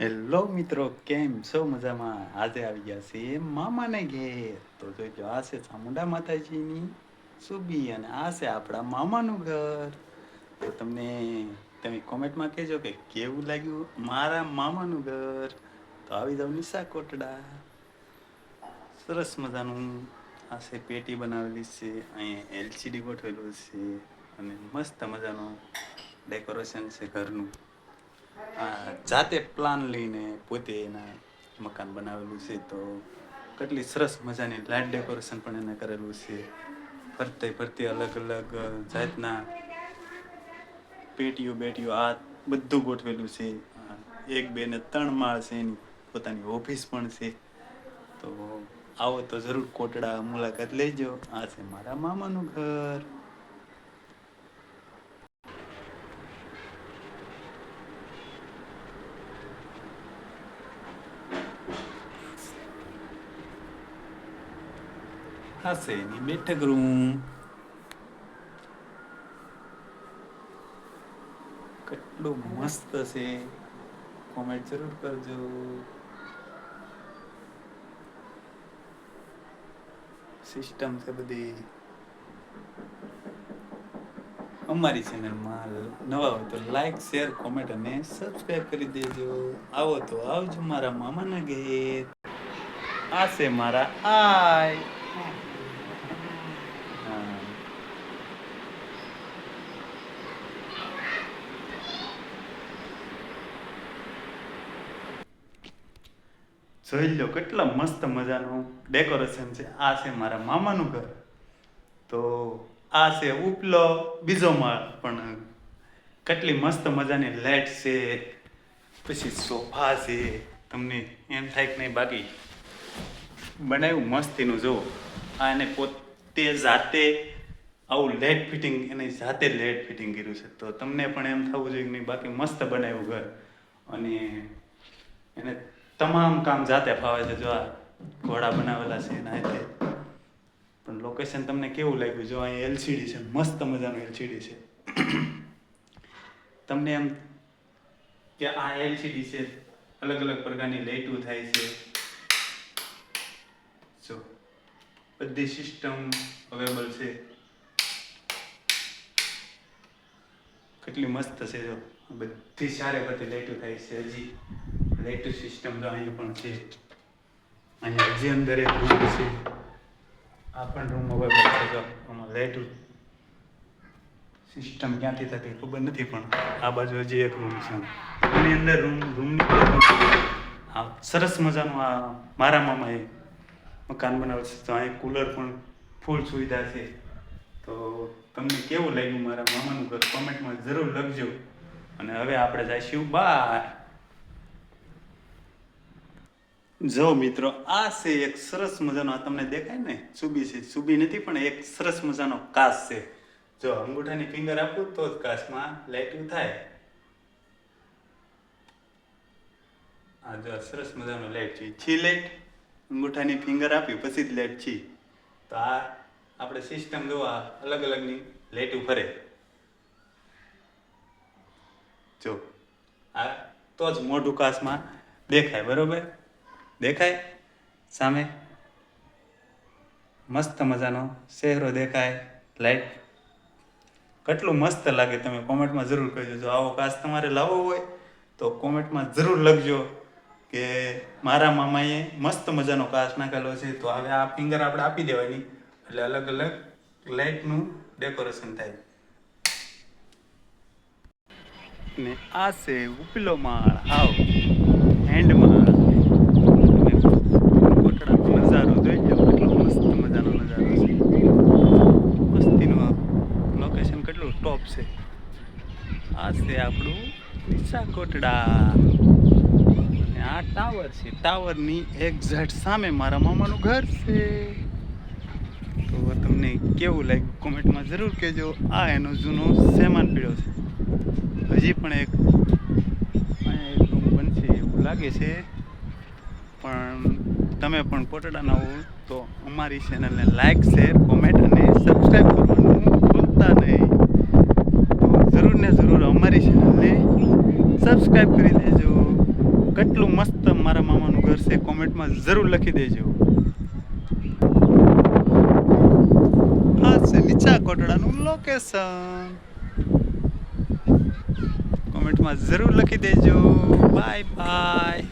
Hello મિત્રો કેમ છો મજામાં આજે આવી ગયા છે મામાને ઘેર તો જોઈજો આ છે ચામુંડા માતાજીની સુબી અને આ છે આપણા મામાનું ઘર તો તમને તમે કોમેન્ટમાં કહેજો કે કેવું લાગ્યું મારા મામાનું ઘર તો આવી જાવ નિશા કોટડા સરસ મજાનું આ છે પેટી બનાવેલી છે અહીંયા એલસીડી ગોઠવેલું છે અને મસ્ત મજાનું ડેકોરેશન છે ઘરનું જાતે પ્લાન લઈને પોતે એના મકાન બનાવેલું છે તો કેટલી સરસ મજાની લાઇટ ડેકોરેશન પણ એને કરેલું છે. ફરતે ફરતે અલગ અલગ જાતના પેટીઓ બેટીઓ આ બધું ગોઠવેલું છે. એક બે ને ત્રણ માળ છે એની પોતાની ઓફિસ પણ છે. તો આવો તો જરૂર કોટડા મુલાકાત લેજો. આ છે મારા મામાનું ઘર. હશે એની બેઠક રૂમ. કેટલું મસ્ત છે. કોમેન્ટ જરૂર કરજો. સિસ્ટમ છે બધી. અમારી ચેનલમાં નવા હોય તો લાઈક શેર કોમેન્ટ અને સબસ્ક્રાઇબ કરી દેજો. આવો તો આવજો મારા મામાના ઘેર. આ છે મારા આય હા. જોઈ લો કેટલા મસ્ત મજાનું ડેકોરેશન છે. આ છે મારા મામાનું ઘર. તો આ છે ઉપલો, બીજો માળ પણ કેટલી મસ્ત મજાની લાઇટ છે. પછી સોફા છે. તમને એમ થાય કે નહીં બાકી બનાવ્યું મસ્તીનું, જુઓ. આ એને પોતે જાતે આવું લેટ ફિટિંગ, એને જાતે લેટ ફિટિંગ કર્યું છે. તો તમને પણ એમ થવું જોઈએ કે નહીં, બાકી મસ્ત બનાવ્યું ઘર. અને એને તમામ કામ જાતે ફાવે છે. જો આ ઘોડા બનાવેલા છે એના રીતે પણ લોકેશન તમને કેવું લાગ્યું? જો અહીં એલસીડી છે. મસ્ત મજાનું એલસીડી છે. તમને એમ કે આ એલસીડી છે. અલગ અલગ પ્રકારની લાઇટો થાય છે. જો, બધી સિસ્ટમ અવેલેબલ છે. કેટલી મસ્ત છે, જો. બધી સારે બધી લાઇટો થાય છે હજી. લાઇટ સિસ્ટમ તો અહીંયા પણ છે. અહીંયા હજી અંદર એક રૂમ છે. આ પણ રૂમ હવે આમાં લાઇટ સિસ્ટમ ક્યાંથી થતી ખબર નથી, પણ આ બાજુ હજી એક રૂમ છે. એની અંદર રૂમ રૂમની આ સરસ મજાનું આ મારા મામાએ મકાન બનાવ્યું છે. તો અહીં કુલર પણ ફૂલ સુવિધા છે. તો તમને કેવું લાગ્યું મારા મામાનું ઘર? કોમેન્ટમાં જરૂર લખજો. અને હવે આપણે જઈશું બહાર. જો મિત્રો, આ છે એક સરસ મજાનો, આ તમને દેખાય ને, સુબી છે. સુબી નથી, પણ એક સરસ મજાનો કાસ છે. જો અંગૂઠાની ફિંગર આપું તો જ કાસમાં લાઇટિંગ થાય. આ જો સરસ મજાનો લાઇટ છે. છી લાઇટ અંગૂઠાની ફિંગર આપી, પછી જ લાઇટ છી. તો આ આપણે સિસ્ટમ જોવા અલગ અલગની લાઇટું ફરે જો આ તો જ મોઢું કાસમાં દેખાય, બરોબર? દેખાય? સામે? મસ્ત મજાનો ચહેરો દેખાય. લાઈટ કેટલું મસ્ત લાગે તમે કોમેન્ટમાં જરૂર કહેજો. જો આવો કાચ તમારે લાવવો હોય, તો કોમેન્ટમાં જરૂર લખજો કે મારા મામાએ મસ્ત મજાનો કાચ નાખેલો છે. તો હવે આ ફિંગર આપણે આપી દેવાની. એટલે અલગ અલગ લાઇટનું ડેકોરેશન થાય. ને આ છે ઉપલો માળ. આવ. એન્ડ માળ તમે કોટડાનો નજારો જોઈ લો કેટલો મસ્ત મજાનો નજારો છે મસ્તીનું લોકેશન કેટલું ટોપ છે. આ છે આપણું વિશાકોટડા કોટડા અને આ ટાવર છે. ટાવરની એક્ઝેક્ટ સામે મારા મામાનું ઘર છે. તો તમને કેવું લાગ્યું કોમેન્ટમાં જરૂર કહેજો. આ એનો જૂનો સામાન પીળો છે. હજી પણ એક બનશે એવું લાગે છે. પણ તમે પણ કોટડાના હો તો અમારી ચેનલને લાઈક શેર કોમેન્ટ અને સબસ્ક્રાઈબ કરવાનું તો જરૂર ને જરૂર અમારી ચેનલને સબસ્ક્રાઈબ કરી દેજો. કેટલું મસ્ત મારા મામાનું ઘર છે, કોમેન્ટમાં જરૂર લખી દેજો. આ છે નીચા કોટડાનું લોકેશન કોમેન્ટમાં જરૂર લખી દેજો. Bye bye